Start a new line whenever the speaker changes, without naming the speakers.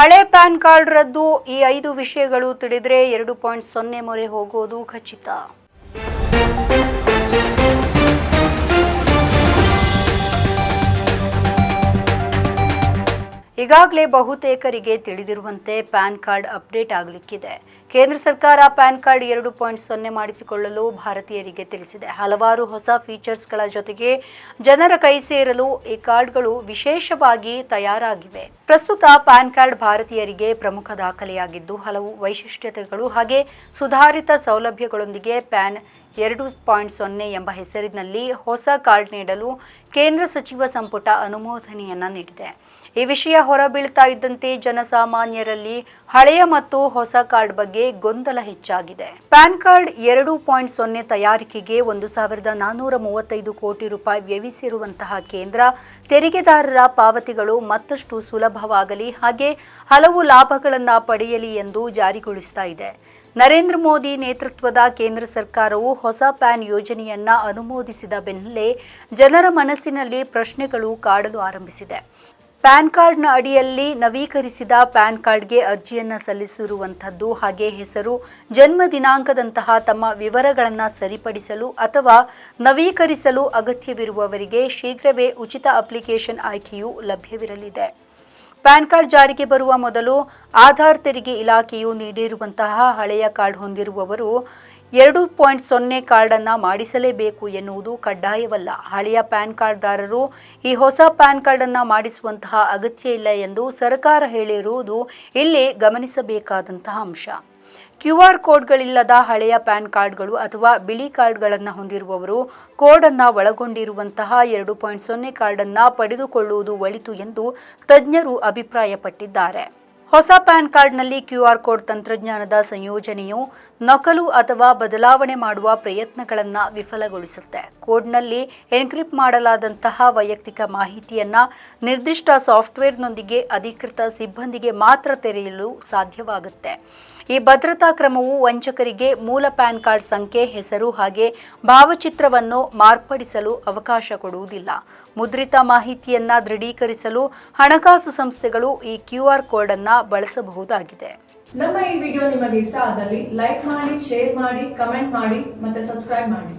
ಹಳೆ PAN card ರದ್ದು ಈ ಐದು ವಿಷಯಗಳು ತಿಳಿದ್ರೆ ಎರಡು ಪಾಯಿಂಟ್ ಸೊನ್ನೆ ಮೊರೆ ಹೋಗೋದು ಖಚಿತ. ಈಗಾಗಲೇ ಬಹುತೇಕರಿಗೆ ತಿಳಿದಿರುವಂತೆ ಪ್ಯಾನ್ ಕಾರ್ಡ್ ಅಪ್ಡೇಟ್ ಆಗಲಿಕ್ಕಿದೆ. ಕೇಂದ್ರ ಸರ್ಕಾರ ಪ್ಯಾನ್ ಕಾರ್ಡ್ ಎರಡು ಪಾಯಿಂಟ್ ಸೊನ್ನೆ ಮಾಡಿಸಿಕೊಳ್ಳಲು ಭಾರತೀಯರಿಗೆ ತಿಳಿಸಿದೆ. ಹಲವಾರು ಹೊಸ ಫೀಚರ್ಸ್ಗಳ ಜೊತೆಗೆ ಜನರ ಕೈ ಸೇರಲು ಈ ಕಾರ್ಡ್ಗಳು ವಿಶೇಷವಾಗಿ ತಯಾರಾಗಿವೆ. ಪ್ರಸ್ತುತ ಪ್ಯಾನ್ ಕಾರ್ಡ್ ಭಾರತೀಯರಿಗೆ ಪ್ರಮುಖ ದಾಖಲೆಯಾಗಿದ್ದು, ಹಲವು ವೈಶಿಷ್ಟ್ಯತೆಗಳು ಹಾಗೆ ಸುಧಾರಿತ ಸೌಲಭ್ಯಗಳೊಂದಿಗೆ ಪ್ಯಾನ್ ಎರಡು ಪಾಯಿಂಟ್ ಸೊನ್ನೆ ಎಂಬ ಹೆಸರಿನಲ್ಲಿ ಹೊಸ ಕಾರ್ಡ್ ನೀಡಲು ಕೇಂದ್ರ ಸಚಿವ ಸಂಪುಟ ಅನುಮೋದನೆಯನ್ನ ನೀಡಿದೆ. ಈ ವಿಷಯ ಹೊರಬೀಳ್ತಾ ಇದ್ದಂತೆ ಜನಸಾಮಾನ್ಯರಲ್ಲಿ ಹಳೆಯ ಮತ್ತು ಹೊಸ ಕಾರ್ಡ್ ಬಗ್ಗೆ ಗೊಂದಲ ಹೆಚ್ಚಾಗಿದೆ. ಪ್ಯಾನ್ ಕಾರ್ಡ್ ಎರಡು ಪಾಯಿಂಟ್ ಸೊನ್ನೆ ತಯಾರಿಕೆಗೆ ಒಂದು ಸಾವಿರದ ನಾನ್ನೂರ ಮೂವತ್ತೈದು ಕೋಟಿ ರೂಪಾಯಿ ವ್ಯಯಿಸಿರುವಂತಹ ಕೇಂದ್ರ ತೆರಿಗೆದಾರರ ಪಾವತಿಗಳು ಮತ್ತಷ್ಟು ಸುಲಭವಾಗಲಿ, ಹಾಗೆ ಹಲವು ಲಾಭಗಳನ್ನು ಪಡೆಯಲಿ ಎಂದು ಜಾರಿಗೊಳಿಸ್ತಾ ಇದೆ. ನರೇಂದ್ರ ಮೋದಿ ನೇತೃತ್ವದ ಕೇಂದ್ರ ಸರ್ಕಾರವು ಹೊಸ ಪ್ಯಾನ್ ಯೋಜನೆಯನ್ನ ಅನುಮೋದಿಸಿದ ಬೆನ್ನಲ್ಲೇ ಜನರ ಮನಸ್ಸಿನಲ್ಲಿ ಪ್ರಶ್ನೆಗಳು ಕಾಡಲು ಆರಂಭಿಸಿದೆ. ಪ್ಯಾನ್ ಕಾರ್ಡ್ನ ಅಡಿಯಲ್ಲಿ ನವೀಕರಿಸಿದ ಪ್ಯಾನ್ ಕಾರ್ಡ್ಗೆ ಅರ್ಜಿಯನ್ನು ಸಲ್ಲಿಸಿರುವಂಥದ್ದು ಹಾಗೆ ಹೆಸರು, ಜನ್ಮ ದಿನಾಂಕದಂತಹ ತಮ್ಮ ವಿವರಗಳನ್ನು ಸರಿಪಡಿಸಲು ಅಥವಾ ನವೀಕರಿಸಲು ಅಗತ್ಯವಿರುವವರಿಗೆ ಶೀಘ್ರವೇ ಉಚಿತ ಅಪ್ಲಿಕೇಶನ್ ಆಯ್ಕೆಯು ಲಭ್ಯವಿರಲಿದೆ. ಪ್ಯಾನ್ ಕಾರ್ಡ್ ಜಾರಿಗೆ ಬರುವ ಮೊದಲು ಆಧಾರ್ ತೆರಿಗೆ ಇಲಾಖೆಯು ನೀಡಿರುವಂತಹ ಹಳೆಯ ಕಾರ್ಡ್ ಹೊಂದಿರುವವರು ಎರಡು ಪಾಯಿಂಟ್ ಸೊನ್ನೆ ಕಾರ್ಡನ್ನು ಮಾಡಿಸಲೇಬೇಕು ಎನ್ನುವುದು ಕಡ್ಡಾಯವಲ್ಲ. ಹಳೆಯ ಪ್ಯಾನ್ ಕಾರ್ಡ್ದಾರರು ಈ ಹೊಸ ಪ್ಯಾನ್ ಕಾರ್ಡನ್ನು ಮಾಡಿಸುವಂತಹ ಅಗತ್ಯ ಇಲ್ಲ ಎಂದು ಸರ್ಕಾರ ಹೇಳಿರುವುದು ಇಲ್ಲಿ ಗಮನಿಸಬೇಕಾದಂತಹ ಅಂಶ. ಕ್ಯೂ ಆರ್ ಕೋಡ್ಗಳಿಲ್ಲದ ಹಳೆಯ ಪ್ಯಾನ್ ಕಾರ್ಡ್ಗಳು ಅಥವಾ ಬಿಳಿ ಕಾರ್ಡ್ಗಳನ್ನು ಹೊಂದಿರುವವರು ಕೋಡನ್ನು ಒಳಗೊಂಡಿರುವಂತಹ ಎರಡು ಪಾಯಿಂಟ್ ಸೊನ್ನೆ ಕಾರ್ಡನ್ನು ಪಡೆದುಕೊಳ್ಳುವುದು ಒಳಿತು ಎಂದು ತಜ್ಞರು ಅಭಿಪ್ರಾಯಪಟ್ಟಿದ್ದಾರೆ. ಹೊಸ ಪ್ಯಾನ್ ಕಾರ್ಡ್ನಲ್ಲಿ ಕ್ಯೂ ಆರ್ ಕೋಡ್ ತಂತ್ರಜ್ಞಾನದ ಸಂಯೋಜನೆಯು ನಕಲು ಅಥವಾ ಬದಲಾವಣೆ ಮಾಡುವ ಪ್ರಯತ್ನಗಳನ್ನು ವಿಫಲಗೊಳಿಸುತ್ತೆ. ಕೋಡ್ನಲ್ಲಿ ಎನ್ಕ್ರಿಪ್ಟ್ ಮಾಡಲಾದಂತಹ ವೈಯಕ್ತಿಕ ಮಾಹಿತಿಯನ್ನು ನಿರ್ದಿಷ್ಟ ಸಾಫ್ಟ್ವೇರ್ನೊಂದಿಗೆ ಅಧಿಕೃತ ಸಿಬ್ಬಂದಿಗೆ ಮಾತ್ರ ತೆರೆಯಲು ಸಾಧ್ಯವಾಗುತ್ತೆ. ಈ ಭದ್ರತಾ ಕ್ರಮವು ವಂಚಕರಿಗೆ ಮೂಲ ಪ್ಯಾನ್ ಕಾರ್ಡ್ ಸಂಖ್ಯೆ, ಹೆಸರು ಹಾಗೆ ಭಾವಚಿತ್ರವನ್ನು ಮಾರ್ಪಡಿಸಲು ಅವಕಾಶ ಕೊಡುವುದಿಲ್ಲ. ಮುದ್ರಿತ ಮಾಹಿತಿಯನ್ನ ದೃಢೀಕರಿಸಲು ಹಣಕಾಸು ಸಂಸ್ಥೆಗಳು ಈ ಕ್ಯೂ ಆರ್ ಕೋಡ್ ಅನ್ನ ಬಳಸಬಹುದಾಗಿದೆ.
ನಮ್ಮ ಈ ವಿಡಿಯೋ ನಿಮಗೆ ಇಷ್ಟ ಆದಲ್ಲಿ ಲೈಕ್ ಮಾಡಿ, ಶೇರ್ ಮಾಡಿ, ಕಮೆಂಟ್ ಮಾಡಿ ಮತ್ತೆ ಸಬ್ಸ್ಕ್ರೈಬ್ ಮಾಡಿ.